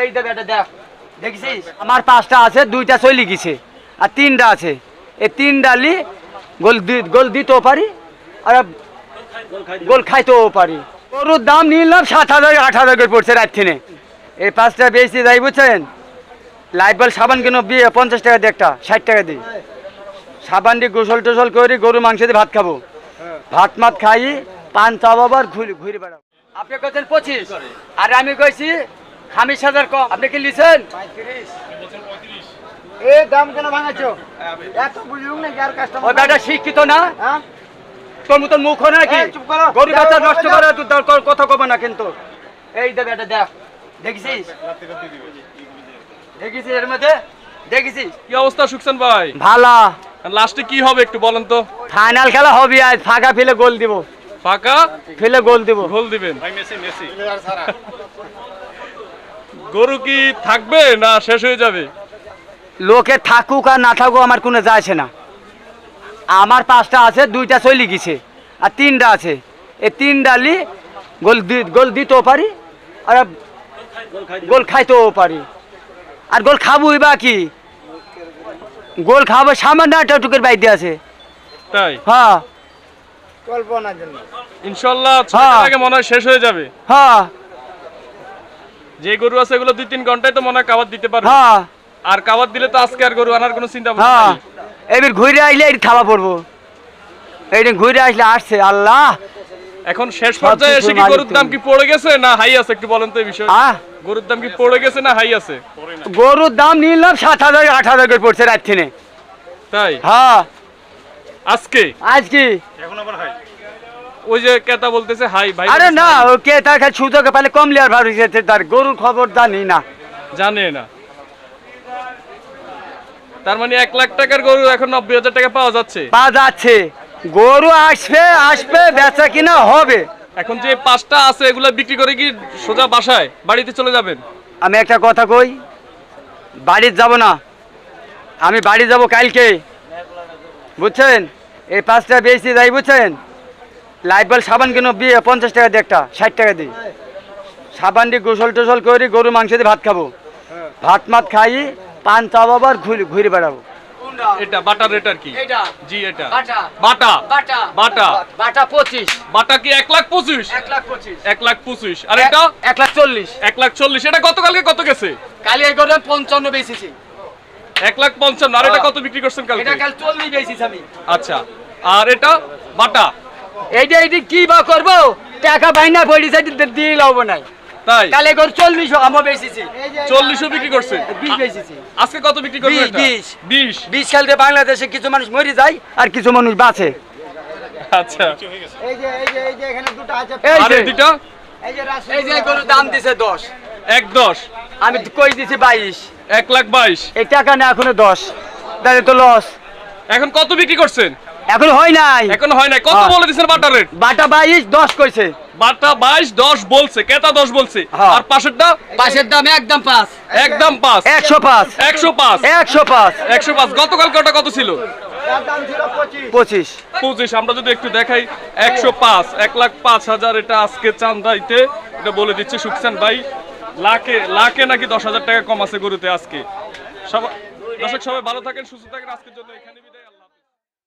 এই দেখ দেখ। দেখছিস আমার পাঁচটা আছে, দুইটা চলে গেছে, আর তিনটা আছে। এই তিন ডালি গোল গোল দিতেও পারি, আর গোল খাইতেও পারি। গরুর দাম নিলাম সাত হাজার, আট হাজার করে পড়ছে রাত থেকে। এই পাঁচটা বেশি যাই বুঝছেন? লাইফবল সাবান কিনো, বিয়ে, পঞ্চাশ টাকা দিয়ে একটা, ষাট টাকা দিই সাবান দিয়ে গোসল টোসল করে গরু মাংস দিয়ে ভাত খাব। ভাত মাত খাই, পান চাপ আবার ঘুরে ঘুরে বেড়াবো। আপনি কইছেন পঁচিশ? আর আমি কইছি খামিশ হাজার কম। আপনি কি লিছেন এ দাম কেন ভাঙাচ্ছো? এত বুঝলুম না যার ওই কাস্টমার শিক্ষিত না? হ্যাঁ? তোর মতন মুখ হয় নাকি এই, চুপ করো। গরু যাও, বাচ্চা নষ্ট করে তুই তোর কথা কবে না কিন্তু। এই দেখ এটা দেখ। দেখেছিস দেখেছিস এর মধ্যে? দেখেছিস কি অবস্থা সুকসান ভাই? ভালো। লাস্টে কি হবে একটু বলেন তো? ফাইনাল খেলা হবে আজ। ফাঁকা ফেলে গোল দিব। ফাঁকা? ফেলে গোল দিব। গোল দিবেন। গরু কি থাকবে না শেষ হয়ে যাবে? লোকে থাকুক আর না থাকুক আমার কোনো যায় আসে না। আমার পাঁচটা আছে দুইটা চলে গেছে আর তিনটা আছে। এই তিন ডালি গোল গোল দিতেও পারি আর গোল খাইতেও পারি। আর গোল খাবোই বা কি? গোল খাব সামান্য একটা টুকের বাইতে আছে। তাই? হ্যাঁ। কল্পনার জন্য। ইনশাল্লাহ হ্যাঁ। আগে মনে হয় শেষ হয়ে যাবে। হ্যাঁ। যে গরু আছে এগুলো দুই তিন ঘন্টায় তো মনে হয় কাবার দিতে পারবে। হ্যাঁ। আর কাবার দিলে তো আজকে আর গরু আনার কোনো চিন্তা হ্যাঁ। এবার ঘুরে আসলে এই থাবা পড়ব। এইদিন ঘুরে আসলে আসছে আল্লাহ। এখন শেষ পর্যায়ে এসে কি গরুর দাম কি পড়ে গেছে না হাই আছে একটু বলেন তো এই বিষয়ে? গরুর দাম কি পড়ে গেছে না হাই আছে? গরুর দাম নিলাম সাত হাজার আট হাজার করে পড়ছে রাত থেকে। তাই? হ্যাঁ। আজকে? আজ কি ওই যে কেতা বলতেছে হাই ভাই আরে না ও কে তার কাছে সুযোগে পালে কম লিয়ার ভালো হয়েছে তার গরুর খবর জানি না। জানে না। তার মানে এক লাখ টাকার গরু এখন নব্বই হাজার টাকা পাওয়া যাচ্ছে। পাওয়া যাচ্ছে। গরু আসবে আসবে বেচা কিনা হবে। এখন যে পাঁচটা আছে এগুলো বিক্রি করে কি সোজা বাসায় বাড়িতে চলে যাবেন? আমি একটা কথা কই বাড়ির যাব না। আমি বাড়ি যাব কালকে। বুঝছেন? এই পাঁচটা বেশি যাই বুঝছেন? লাইফবল সাবান কিনো বিয়ে পঞ্চাশ টাকা দিয়ে একটা ষাট টাকা দিই সাবান দিয়ে গোসল টোসল করে গরু মাংস দিয়ে ভাত খাব। ভাত মাত খাই পান চাপ আবার ঘুরে ঘুরে বেড়াবো। এটা বাটার রেট আর কি? জি এটা। বাটা। বাটা। বাটা। বাটা। পঁচিশ। বাটা কি এক লাখ পঁচিশ? এক লাখ পঁচিশ। এক লাখ পঁচিশ। আর এটা? এক লাখ চল্লিশ। এক লাখ চল্লিশ। এটা গতকালকে কত গেছে? কালি এই গরু পঞ্চান্ন বেশিছি এক লাখ পঞ্চান্ন। আর এটা কত বিক্রি করছেন কালকে? এটা কাল চল্লিশ বেশিছি আমি। আচ্ছা। আর এটা? বাটা। এইটা এইটি কি বা করব টাকা বাইনা দিয়ে লব নাই তাই কালে বিক্রি আজকে কত বিশ বাংলাদেশে কিছু মানুষ মরে যায় আর কিছু মানুষ বাঁচে আচ্ছা এই যে এই যে এই যে এখানে দুটো আছে আর যে এই যে এই যে গরুর দাম দিছে দশ এক দশ আমি কই দিছি বাইশ এক লাখ বাইশ এই টাকা না এখনও দশ তাহলে তো লস এখন কত বিক্রি করছেন এখন হয় নাই। এখন হয় নাই। কত। বলে দিচ্ছেন বাটা রেট? বাটা বাইশ দশ কইছে। বাটা বাইশ দশ বলছে। কেতা দশ বলছে। হ্যাঁ। আর পাশেরটা? পাশের দাম একদম পাঁচ। একদম পাঁচ। একশো পাঁচ। একশো পাঁচ। একশো পাঁচ। একশো পাঁচ। কত ছিল? পঁচিশ। পঁচিশ। আমরা যদি একটু দেখাই একশো পাঁচ। এক লাখ পাঁচ হাজার এটা আজকে চান্দাইতে। এটা বলে দিচ্ছে সুকসান ভাই। লাখে লাখে নাকি দশ হাজার টাকা কম আছে গরুতে আজকে। সবাই দর্শক সবাই ভালো থাকেন সুস্থ থাকেন। আজকের জন্য এখানে বিদায়।